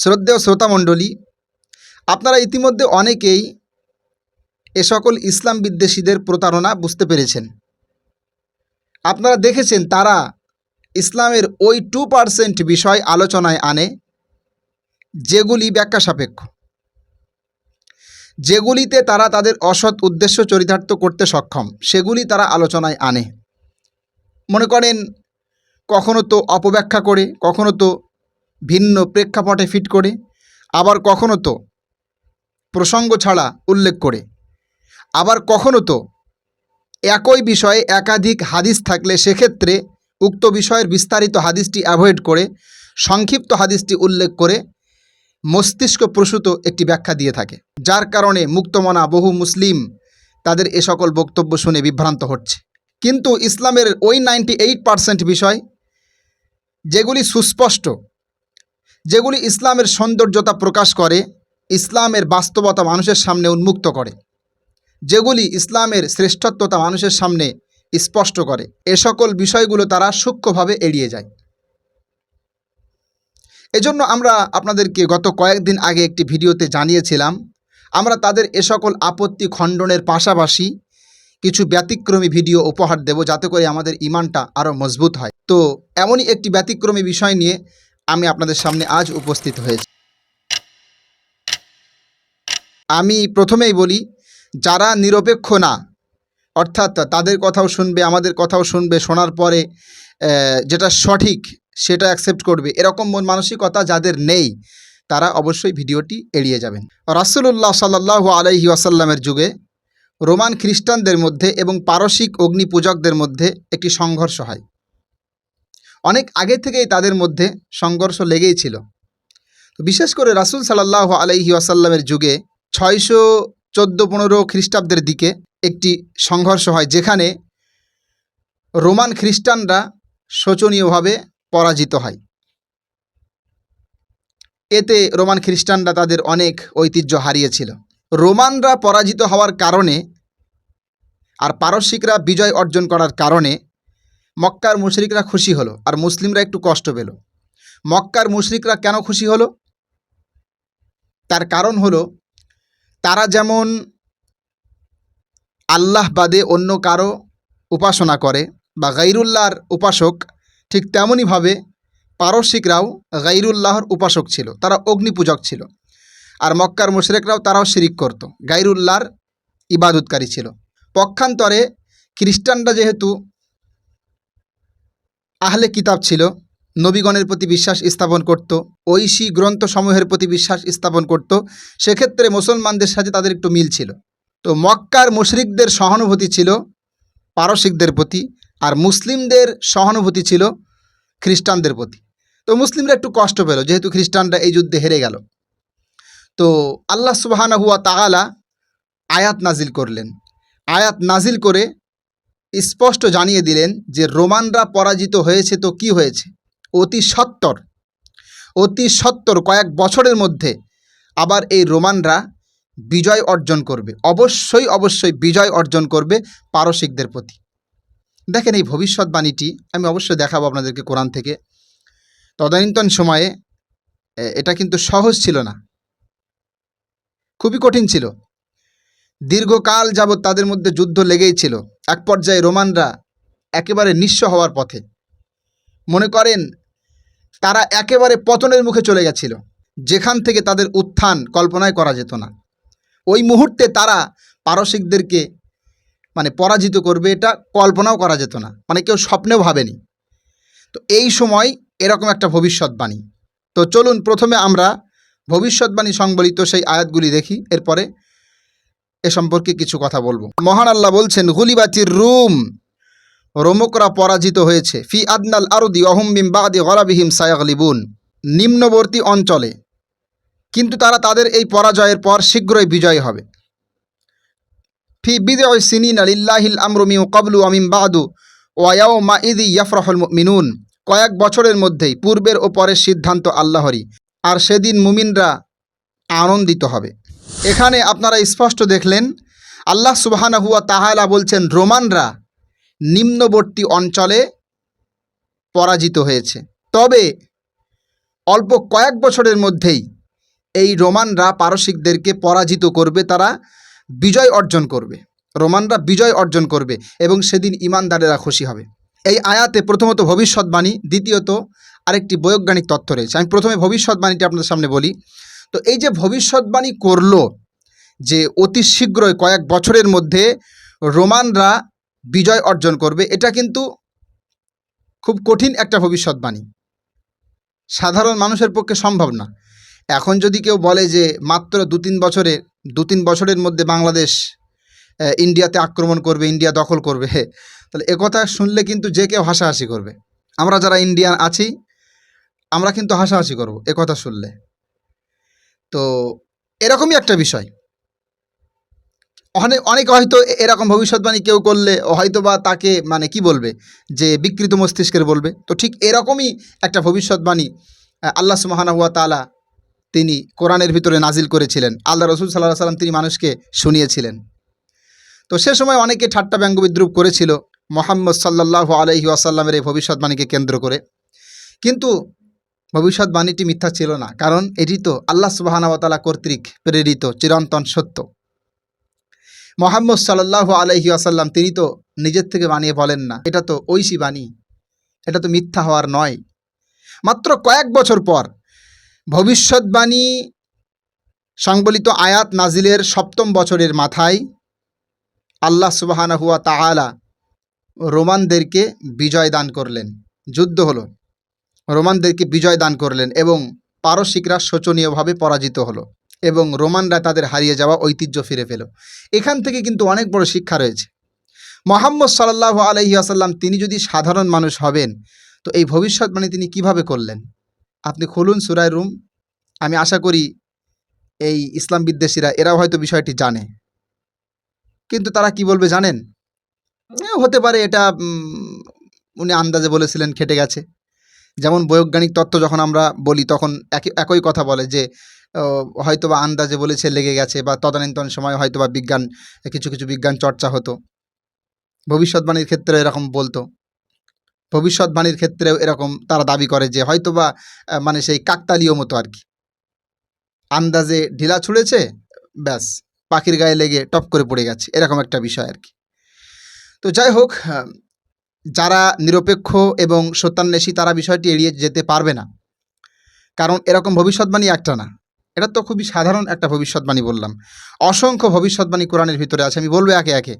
শ্রদ্ধেয় শ্রোতামণ্ডলী, আপনারা ইতিমধ্যে অনেকেই এ সকল ইসলাম বিদ্বেষীদের প্রতারণা বুঝতে পেরেছেন। আপনারা দেখেছেন তারা ইসলামের ওই টু পার্সেন্ট বিষয় আলোচনায় আনে, যেগুলি ব্যাখ্যা সাপেক্ষ। যেগুলিতে তারা তাদের অসৎ উদ্দেশ্য চরিতার্থ করতে সক্ষম, সেগুলি তারা আলোচনায় আনে। মনে করেন, কখনো তো অপব্যাখ্যা করে, কখনো তো ভিন্ন প্রেক্ষাপটে ফিট করে, আবার কখনো তো প্রসঙ্গ ছাড়া উল্লেখ করে। আবার কখনো তো একই বিষয়ে একাধিক হাদিস থাকলে সেক্ষেত্রে উক্ত বিষয়ের বিস্তারিত হাদিসটি অ্যাভয়েড করে, সংক্ষিপ্ত হাদিসটি উল্লেখ করে মস্তিষ্ক প্রসূত একটি ব্যাখ্যা দিয়ে থাকে, যার কারণে মুক্তমনা বহু মুসলিম তাদের এ সকল বক্তব্য শুনে বিভ্রান্ত হচ্ছে। কিন্তু ইসলামের ওই নাইনটি এইট পারসেন্ট বিষয়, যেগুলি সুস্পষ্ট যেগুলি ইসলামের সৌন্দর্যতা প্রকাশ করে, ইসলামের বাস্তবতা মানুষের সামনে উন্মুক্ত করে, যেগুলি ইসলামের শ্রেষ্ঠত্বতা মানুষের সামনে স্পষ্ট করে। এ সকল বিষয়গুলো তারা সূক্ষ্মভাবে এড়িয়ে যায়। এজন্য আমরা আপনাদেরকে গত কয়েকদিন আগে একটি ভিডিওতে জানিয়েছিলাম, আমরা তাদের এ সকল আপত্তি খণ্ডনের পাশাপাশি কিছু ব্যতিক্রমী ভিডিও উপহার দেব, যাতে করে আমাদের ইমানটা আরও মজবুত হয়। তো এমনই একটি ব্যতিক্রমী বিষয় নিয়ে আমি আপনাদের সামনে আজ উপস্থিত হয়েছি। আমি প্রথমেই বলি, যারা নিরপেক্ষ না, অর্থাৎ তাদের কথাও শুনবে, আমাদের কথাও শুনবে, শোনার পরে যেটা সঠিক সেটা অ্যাকসেপ্ট করবে, এরকম মন মানসিকতা যাদের নেই, তারা অবশ্যই ভিডিওটি এড়িয়ে যাবেন। রাসুলুল্লাহ সাল্লাহ আলাইহি আসাল্লামের যুগে রোমান খ্রিস্টানদের মধ্যে এবং পারসিক অগ্নি পূজকদের মধ্যে একটি সংঘর্ষ হয়। অনেক আগে থেকেই তাদের মধ্যে সংঘর্ষ লেগেই ছিল। বিশেষ করে রাসুল সাল্লাহ আলাইহি আসাল্লামের যুগে ছয়শো চোদ্দ পনেরো খ্রিস্টাব্দের দিকে একটি সংঘর্ষ হয়, যেখানে রোমান খ্রিস্টানরা শোচনীয়ভাবে পরাজিত হয়। এতে রোমান খ্রিস্টানরা তাদের অনেক ঐতিহ্য হারিয়েছিল। রোমানরা পরাজিত হওয়ার কারণে আর পারস্যিকরা বিজয় অর্জন করার কারণে মক্কার মুশরিকরা খুশি হলো আর মুসলিমরা একটু কষ্ট পেল। মক্কার মুশরিকরা কেন খুশি হলো? তার কারণ হলো, তারা যেমন আল্লাহ বাদে অন্য কারও উপাসনা করে বা গাইরুল্লাহর উপাসক, ঠিক তেমনইভাবে পারসিকরাও গাইরুল্লাহর উপাসক ছিল, তারা অগ্নিপূজক ছিল। আর মক্কার মুশরেকরাও তারাও শিরিক করত, গাইরুল্লাহর ইবাদতকারী ছিল। পক্ষান্তরে খ্রিস্টানরা যেহেতু আহলে কিতাব ছিল, নবীগণের প্রতি বিশ্বাস স্থাপন করত, ঐশী গ্রন্থসমূহের প্রতি বিশ্বাস স্থাপন করত, সেক্ষেত্রে মুসলমানদের সাথে তাদের একটু মিল ছিল। তো মক্কার মুশরিকদের সহানুভূতি ছিল, পারসিকদের প্রতি, আর মুসলিমদের সহানুভূতি ছিল, খ্রিস্টানদের প্রতি। তো মুসলিমরা একটু কষ্ট পেল, যেহেতু খ্রিস্টানরা এই যুদ্ধে হেরে গেল। তো আল্লাহ সুবাহানা হুয়া তাআলা আয়াত নাজিল করলেন। আয়াত নাজিল করে স্পষ্ট জানিয়ে দিলেন যে রোমানরা পরাজিত হয়েছে তো কি হয়েছে? অতি সত্তর। অতি সত্তর কয়েক বছরের মধ্যে আবার এই রোমানরা বিজয় অর্জন করবে। অবশ্যই অবশ্যই বিজয় অর্জন করবে পারসিকদের প্রতি। দেখেন এই ভবিষ্যৎবাণীটি আমি অবশ্যই দেখাবো আপনাদেরকে কোরআন থেকে। তদানীন্তন সময়ে এটা কিন্তু সহজ ছিল না। খুবই কঠিন ছিল। দীর্ঘকাল যাবৎ তাদের মধ্যে যুদ্ধ লেগেই ছিল। এক পর্যায়ে রোমানরা একেবারে নিঃস্ব হওয়ার পথে। মনে করেন, তারা একেবারে পতনের মুখে চলে গেছিল। যেখান থেকে তাদের উত্থান কল্পনায় করা যেত না। ওই মুহূর্তে তারা পারসিকদেরকে মানে পরাজিত করবে এটা কল্পনাও করা যেত না। মানে কেউ স্বপ্নেও ভাবেনি। তো এই সময় এরকম একটা ভবিষ্যৎবাণী। তো চলুন প্রথমে আমরা ভবিষ্যৎবাণী সংবলিত সেই আয়াতগুলি দেখি, এরপরে এ সম্পর্কে কিছু কথা বলব। মহান আল্লাহ বলছেন, গুলিবাতির রুম রোমকরা পরাজিত হয়েছে। ফি আদনাল আরদি অহম্বিম বাদি গলাবিহিম সায়াগলিবুন। নিম্নবর্তী অঞ্চলে। কিন্তু তারা তাদের এই পরাজয়ের পর শীঘ্রই বিজয় হবে। ফি বিদয় সিনিন আলিল্লাহিল আমরুমি কবলু আমিম বাদু ওয়াও মা ইদি ইয়াফরাহুল মিনুন কয়েক বছরের মধ্যেই পূর্বের ও পরের সিদ্ধান্ত আল্লাহরই। আর সেদিন মুমিনরা আনন্দিত হবে। এখানে আপনারা স্পষ্ট দেখলেন, আল্লাহ সুবাহানা হুয়া তাহালা বলছেন, রোমানরা নিম্নবর্তী অঞ্চলে পরাজিত হয়েছে। তবে অল্প কয়েক বছরের মধ্যেই এই রোমানরা পারসিকদেরকে পরাজিত করবে, তারা বিজয় অর্জন করবে। রোমানরা বিজয় অর্জন করবে এবং সেদিন ইমানদারেরা খুশি হবে। এই আয়াতে প্রথমত ভবিষ্যৎবাণী, দ্বিতীয়ত আরেকটি বৈজ্ঞানিক তথ্য রয়েছে। আমি প্রথমে ভবিষ্যৎবাণীটি আপনাদের সামনে বলি। তো এই যে ভবিষ্যৎবাণী করল যে অতি শীঘ্রই কয়েক বছরের মধ্যে রোমানরা বিজয় অর্জন করবে, এটা কিন্তু খুব কঠিন একটা ভবিষ্যৎবাণী। সাধারণ মানুষের পক্ষে সম্ভব না। এখন যদি কেউ বলে যে মাত্র দু তিন বছরে দু তিন বছরের মধ্যে বাংলাদেশ ইন্ডিয়াতে আক্রমণ করবে, ইন্ডিয়া দখল করবে তাহলে একথা শুনলে কিন্তু যে কেউ হাসাহাসি করবে। আমরা যারা ইন্ডিয়ান আছি, আমরা কিন্তু হাসাহাসি করব একথা শুনলে। তো এরকমই একটা বিষয়। অনেক, অনেকে হয়তো এরকম ভবিষ্যৎবাণী কেউ করলে হয়তো বা তাকে মানে কি বলবে? যে বিকৃত মস্তিষ্কের বলবে। তো ঠিক এরকমই একটা ভবিষ্যৎবাণী আল্লাহ সুমাহানা হুয়া তালা তিনি কোরআনের ভিতরে নাজিল করেছিলেন। আল্লাহ রসুল সাল্লাহ সাল্লাম তিনি মানুষকে শুনিয়েছিলেন। তো সে সময় অনেকে ঠাট্টা ব্যঙ্গ বিদ্রুপ করেছিল মোহাম্মদ সাল্লাহ আলহি আসাল্লামের এই ভবিষ্যৎবাণীকে কেন্দ্র করে। কিন্তু ভবিষ্যৎবাণীটি মিথ্যা ছিল না, কারণ এটি তো আল্লাহ সুবাহানাওয়াতালা কর্তৃক প্রেরিত, চিরন্তন সত্য। মোহাম্মদ সাল্লাহ আলহি আসাল্লাম তিনি তো নিজের থেকে বানিয়ে বলেন না, এটা তো ঐশী বাণী, এটা তো মিথ্যা হওয়ার নয়। মাত্র কয়েক বছর পর ভবিষ্যৎবাণী সংবলিত আয়াত নাজিলের সপ্তম বছরের মাথায় আল্লাহ সুবাহানা হুয়া তাহালা রোমানদেরকে বিজয় দান করলেন। যুদ্ধ হলো। রোমানদেরকে বিজয় দান করলেন এবং পারসিকরা শোচনীয়ভাবে পরাজিত হলো এবং রোমানরা তাদের হারিয়ে যাওয়া ঐতিহ্য ফিরে পেল। এখান থেকে কিন্তু অনেক বড় শিক্ষা রয়েছে। মোহাম্মদ সাল্লাহ আলহি আসাল্লাম তিনি যদি সাধারণ মানুষ হবেন, তো এই ভবিষ্যৎবাণী তিনি কীভাবে করলেন? আপনি খুলুন সুরায় রুম আমি আশা করি এই ইসলাম বিদ্বেষীরা, এরাও হয়তো বিষয়টি জানে। কিন্তু তারা কি বলবে জানেন? হতে পারে এটা উনি আন্দাজে বলেছিলেন, খেটে গেছে। যেমন বৈজ্ঞানিক তত্ত্ব যখন আমরা বলি, তখন একই একই কথা বলে যে হয়তো বা আন্দাজে বলেছে লেগে গেছে বা তদানীন্তন সময় হয়তো বা বিজ্ঞান, কিছু কিছু বিজ্ঞান চর্চা হতো। ভবিষ্যৎবাণীর ক্ষেত্রে এরকম বলতো। ভবিষ্যৎবাণীর ক্ষেত্রেও এরকম তারা দাবি করে যে হয়তো বা মানে সেই কাকতালীয় মতো আর কি। আন্দাজে ঢিলা ছুঁড়েছে, ব্যাস, পাখির গায়ে লেগে টপ করে পড়ে গেছে, এরকম একটা বিষয় আর কি। তো যাই হোক যারা নিরপেক্ষ এবং সত্যান্বেষী তারা বিষয়টি এড়িয়ে যেতে পারবে না। কারণ এরকম ভবিষ্যৎবাণী একটা না। এটা তো খুবই সাধারণ একটা ভবিষ্যৎবাণী বললাম। অসংখ্য ভবিষ্যৎবাণী কোরআনের ভিতরে আছে, আমি বলব একে একে।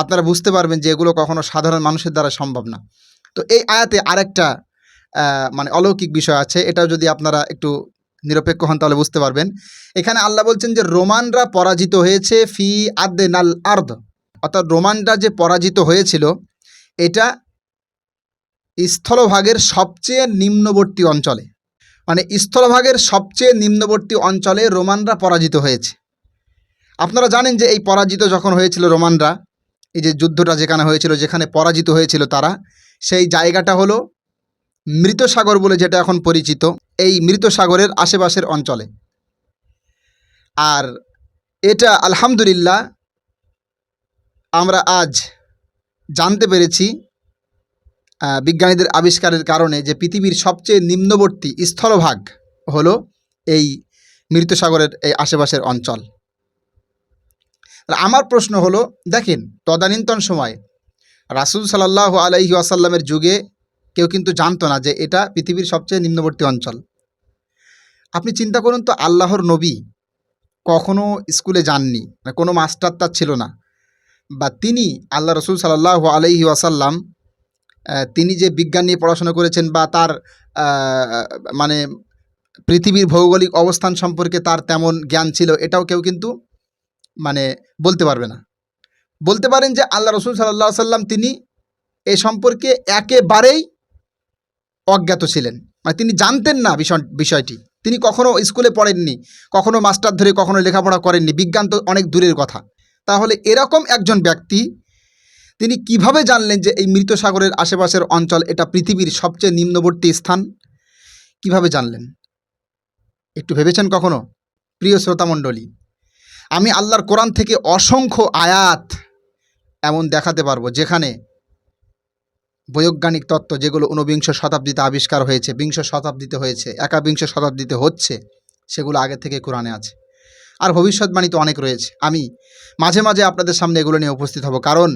আপনারা বুঝতে পারবেন যে এগুলো কখনো সাধারণ মানুষের দ্বারা সম্ভব না। তো এই আয়াতে আরেকটা মানে অলৌকিক বিষয় আছে, এটাও যদি আপনারা একটু নিরপেক্ষ হন তাহলে বুঝতে পারবেন। এখানে আল্লাহ বলছেন যে রোমানরা পরাজিত হয়েছে ফি আদে নাল আর্দ। অর্থাৎ রোমানরা যে পরাজিত হয়েছিল, এটা স্থলভাগের সবচেয়ে নিম্নবর্তী অঞ্চলে। মানে স্থলভাগের সবচেয়ে নিম্নবর্তী অঞ্চলে রোমানরা পরাজিত হয়েছে। আপনারা জানেন যে এই পরাজিত যখন হয়েছিল রোমানরা, এই যে যুদ্ধটা যেখানে হয়েছিল, যেখানে পরাজিত হয়েছিল তারা, সেই জায়গাটা হলো মৃত সাগর বলে যেটা এখন পরিচিত, এই মৃত সাগরের আশেপাশের অঞ্চলে। আর এটা আলহামদুলিল্লাহ আমরা আজ জানতে পেরেছি বিজ্ঞানীদের আবিষ্কারের কারণে যে পৃথিবীর সবচেয়ে নিম্নবর্তী স্থলভাগ হলো এই মৃত সাগরের এই আশেপাশের অঞ্চল। আমার প্রশ্ন হলো, দেখেন, তদানীন্তন সময় রাসুল সাল্লাহ আলাইহি আসাল্লামের যুগে কেউ কিন্তু জানতো না যে এটা পৃথিবীর সবচেয়ে নিম্নবর্তী অঞ্চল। আপনি চিন্তা করুন তো, আল্লাহর নবী কখনো স্কুলে যাননি কোনো মাস্টার তার ছিল না, বা তিনি আল্লাহ রসুল সাল্লাহ আলাইহি আসাল্লাম তিনি যে বিজ্ঞান নিয়ে পড়াশোনা করেছেন বা তার মানে পৃথিবীর ভৌগোলিক অবস্থান সম্পর্কে তার তেমন জ্ঞান ছিল, এটাও কেউ কিন্তু মানে বলতে পারবে না। বলতে পারেন যে আল্লাহ রসুল সাল্লাহ সাল্লাম তিনি এ সম্পর্কে একেবারেই অজ্ঞাত ছিলেন। মানে তিনি জানতেন না বিষয়, বিষয়টি। তিনি কখনো স্কুলে পড়েননি, কখনো মাস্টার ধরে কখনো লেখাপড়া করেননি, বিজ্ঞান তো অনেক দূরের কথা। তাহলে এরকম একজন ব্যক্তি তিনি কীভাবে জানলেন যে এই মৃত সাগরের আশেপাশের অঞ্চল এটা পৃথিবীর সবচেয়ে নিম্নবর্তী স্থান? কীভাবে জানলেন? একটু ভেবেছেন কখনো? প্রিয় শ্রোতামণ্ডলী, আমি আল্লাহর কোরআন থেকে অসংখ্য আয়াত এমন দেখাতে পারব যেখানে বৈজ্ঞানিক তত্ত্ব যেগুলো ঊনবিংশ শতাব্দীতে আবিষ্কার হয়েছে, বিংশ শতাব্দীতে হয়েছে, একাবিংশ শতাব্দীতে হচ্ছে, সেগুলো আগে থেকে কোরআনে আছে। আর ভবিষ্যৎবাণী তো অনেক রয়েছে। আমি মাঝে মাঝে আপনাদের সামনে এগুলো নিয়ে উপস্থিত হব। কারণ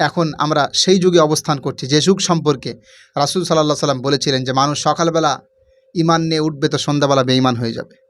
এখন আমরা সেই যুগে অবস্থান করছি, যে যুগ সম্পর্কে রাসুল সাল্লাহ সাল্লাম বলেছিলেন যে, মানুষ সকালবেলা ইমান নিয়ে উঠবে তো সন্ধ্যাবেলা বেঈমান হয়ে যাবে।